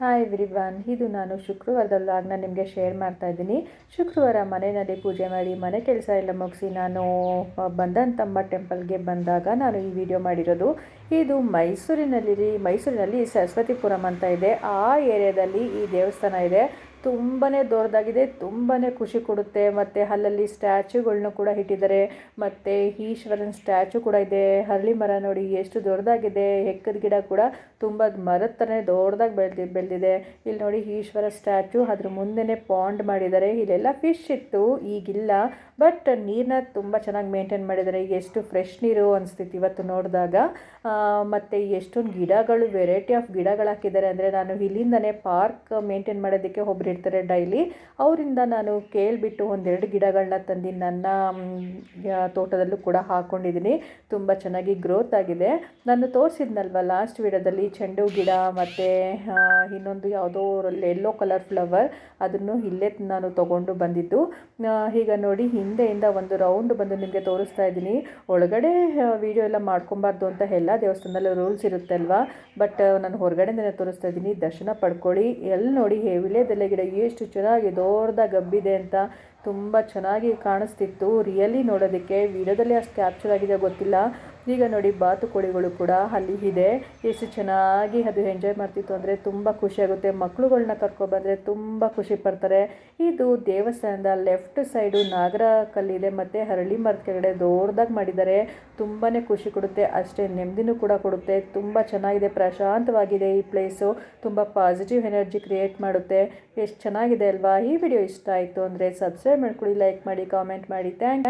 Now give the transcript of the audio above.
Hi ವಿರಿವಾನ್ ಇದು ನಾನು ಶುಕ್ರವಾರದ ವ್ಲಾಗ್ನ ನಿಮಗೆ ಶೇರ್ ಮಾಡ್ತಾ ಇದ್ದೀನಿ. ಶುಕ್ರವಾರ ಮನೆಯಲ್ಲಿ ಪೂಜೆ ಮಾಡಿ ಮನೆ ಕೆಲಸ ಎಲ್ಲ ಮುಗಿಸಿ ನಾನು ಆ, ಬಂದಂತಮ್ಮ ಟೆಂಪಲ್ಗೆ ಬಂದಾಗ ನಾನು ಈ ವಿಡಿಯೋ ಮಾಡಿರೋದು. ಇದು ಮೈಸೂರಿನಲ್ಲಿ ಮೈಸೂರಿನಲ್ಲಿ ಸರಸ್ವತಿಪುರಂ ಅಂತ ಇದೆ. ಆ ಏರಿಯಾದಲ್ಲಿ ಈ ದೇವಸ್ಥಾನ ಇದೆ. ತುಂಬಾ ದೊಡ್ಡದಾಗಿದೆ ತುಂಬಾ ಖುಷಿ ಕೊಡುತ್ತೆ. ಮತ್ತು ಅಲ್ಲಲ್ಲಿ ಸ್ಟ್ಯಾಚ್ಯೂಗಳನ್ನೂ ಕೂಡ ಇಟ್ಟಿದ್ದಾರೆ. ಮತ್ತು ಈಶ್ವರನ ಸ್ಟ್ಯಾಚು ಕೂಡ ಇದೆ. ಹರಳಿ ಮರ ನೋಡಿ ಎಷ್ಟು ದೊಡ್ಡದಾಗಿದೆ. ಹೆಕ್ಕದ ಗಿಡ ಕೂಡ ತುಂಬ ಮರದ ಥರನೇ ದೊಡ್ಡದಾಗಿ ಬೆಳೆದಿ, ಬೆಳೆದಿದೆ. ಇಲ್ಲಿ ನೋಡಿ ಈಶ್ವರ ಸ್ಟ್ಯಾಚು, ಅದ್ರ ಮುಂದೆನೇ ಪಾಂಡ್ ಮಾಡಿದ್ದಾರೆ. ಇಲ್ಲೆಲ್ಲ ಫಿಶ್ ಇತ್ತು, ಈಗಿಲ್ಲ. ಬಟ್ ನೀರನ್ನ ತುಂಬ ಚೆನ್ನಾಗಿ ಮೇಂಟೈನ್ ಮಾಡಿದ್ದಾರೆ. ಎಷ್ಟು ಫ್ರೆಶ್ ನೀರು ಅನಿಸ್ತಿತ್ತು ಇವತ್ತು ನೋಡಿದಾಗ. ಮತ್ತು ಎಷ್ಟೊಂದು ಗಿಡಗಳು, ವೆರೈಟಿ ಆಫ್ ಗಿಡಗಳು ಹಾಕಿದ್ದಾರೆ. ಅಂದರೆ ನಾನು ಇಲ್ಲಿಂದನೇ ಪಾರ್ಕ್ ಮೇಂಟೈನ್ ಮಾಡೋದಕ್ಕೆ ಒಬ್ರು ಇರ್ತಾರೆ ಡೈಲಿ. ಅವರಿಂದ ನಾನು ಕೇಳಿಬಿಟ್ಟು ಒಂದೆರಡು ಗಿಡಗಳನ್ನ ತಂದು ನನ್ನ ತೋಟದಲ್ಲೂ ಕೂಡ ಹಾಕ್ಕೊಂಡಿದ್ದೀನಿ ತುಂಬ ಚೆನ್ನಾಗಿ ಗ್ರೋತ್ ಆಗಿದೆ. ನಾನು ತೋರಿಸಿದ್ನಲ್ವ ಲಾಸ್ಟ್ ವಿಡಿಯೋದಲ್ಲಿ ಚೆಂಡು ಗಿಡ ಮತ್ತು ಇನ್ನೊಂದು ಯಾವುದೋ ಎಲ್ಲೋ ಕಲರ್ ಫ್ಲವರ್ ಅದನ್ನು ಇಲ್ಲೇ ನಾನು ತೊಗೊಂಡು ಬಂದಿದ್ದು. ಈಗ ನೋಡಿ ಹಿಂದೆಯಿಂದ ಒಂದು ರೌಂಡ್ ಬಂದು ನಿಮಗೆ ತೋರಿಸ್ತಾ ಇದ್ದೀನಿ. ಒಳಗಡೆ ವಿಡಿಯೋ ಎಲ್ಲ ಮಾಡ್ಕೊಬಾರ್ದು ಅಂತ ಎಲ್ಲ ದೇವಸ್ಥಾನದಲ್ಲೂ ರೂಲ್ಸ್ ಇರುತ್ತೆ ಅಲ್ವಾ ಬಟ್ ನಾನು ಹೊರಗಡೆನೇ ತೋರಿಸ್ತಾ ಇದ್ದೀನಿ. ದರ್ಶನ ಪಡ್ಕೊಳ್ಳಿ. ಎಲ್ಲಿ ನೋಡಿ, ಹೇ ವಿಳ್ಯದೆಲೆ ಗಿಡ ಎಷ್ಟು ಚೆನ್ನಾಗಿ ದೊಡ್ಡದಾಗಿ ಗಬ್ಬಿದೆ ಅಂತ ತುಂಬ ಚೆನ್ನಾಗಿ ಕಾಣಿಸ್ತಿತ್ತು. ರಿಯಲಿ ನೋಡೋದಕ್ಕೆ, ವಿಡಿಯೋದಲ್ಲಿ ಅಷ್ಟು ಕ್ಯಾಪ್ಚರ್ ಆಗಿದೆ ಗೊತ್ತಿಲ್ಲ. ಈಗ ನೋಡಿ ಬಾತುಕೋಳಿಗಳು ಕೂಡ ಅಲ್ಲಿ ಇದೆ. ಎಷ್ಟು ಚೆನ್ನಾಗಿ ಅದು ಎಂಜಾಯ್ ಮಾಡ್ತಿತ್ತು ಅಂದರೆ ತುಂಬ ಖುಷಿಯಾಗುತ್ತೆ ಮಕ್ಕಳುಗಳನ್ನ ಕರ್ಕೊಬಂದರೆ ತುಂಬ ಖುಷಿ ಪಡ್ತಾರೆ. ಇದು ದೇವಸ್ಥಾನದ ಲೆಫ್ಟ್ ಸೈಡು ನಾಗರ ಕಲ್ಲಿದೆ ಮತ್ತು ಹರಳಿ ಮರದ ಕೆಳಗಡೆ ದೊಡ್ಡದಾಗಿ ಮಾಡಿದ್ದಾರೆ. ತುಂಬಾ ಖುಷಿ ಕೊಡುತ್ತೆ. ಅಷ್ಟೇ ನೆಮ್ಮದಿನೂ ಕೂಡ ಕೊಡುತ್ತೆ. ತುಂಬ ಚೆನ್ನಾಗಿದೆ. ಪ್ರಶಾಂತವಾಗಿದೆ ಈ ಪ್ಲೇಸು ತುಂಬ ಪಾಸಿಟಿವ್ ಎನರ್ಜಿ ಕ್ರಿಯೇಟ್ ಮಾಡುತ್ತೆ. ಎಷ್ಟು ಚೆನ್ನಾಗಿದೆ ಅಲ್ವಾ? ಈ ವಿಡಿಯೋ ಇಷ್ಟ ಆಯಿತು ಅಂದರೆ ಸಬ್ಸ್ಕ್ರೈಬ್ ಮಾಡ್ಕೊಳ್ಳಿ ಲೈಕ್ ಮಾಡಿ ಕಾಮೆಂಟ್ ಮಾಡಿ. ಥ್ಯಾಂಕ್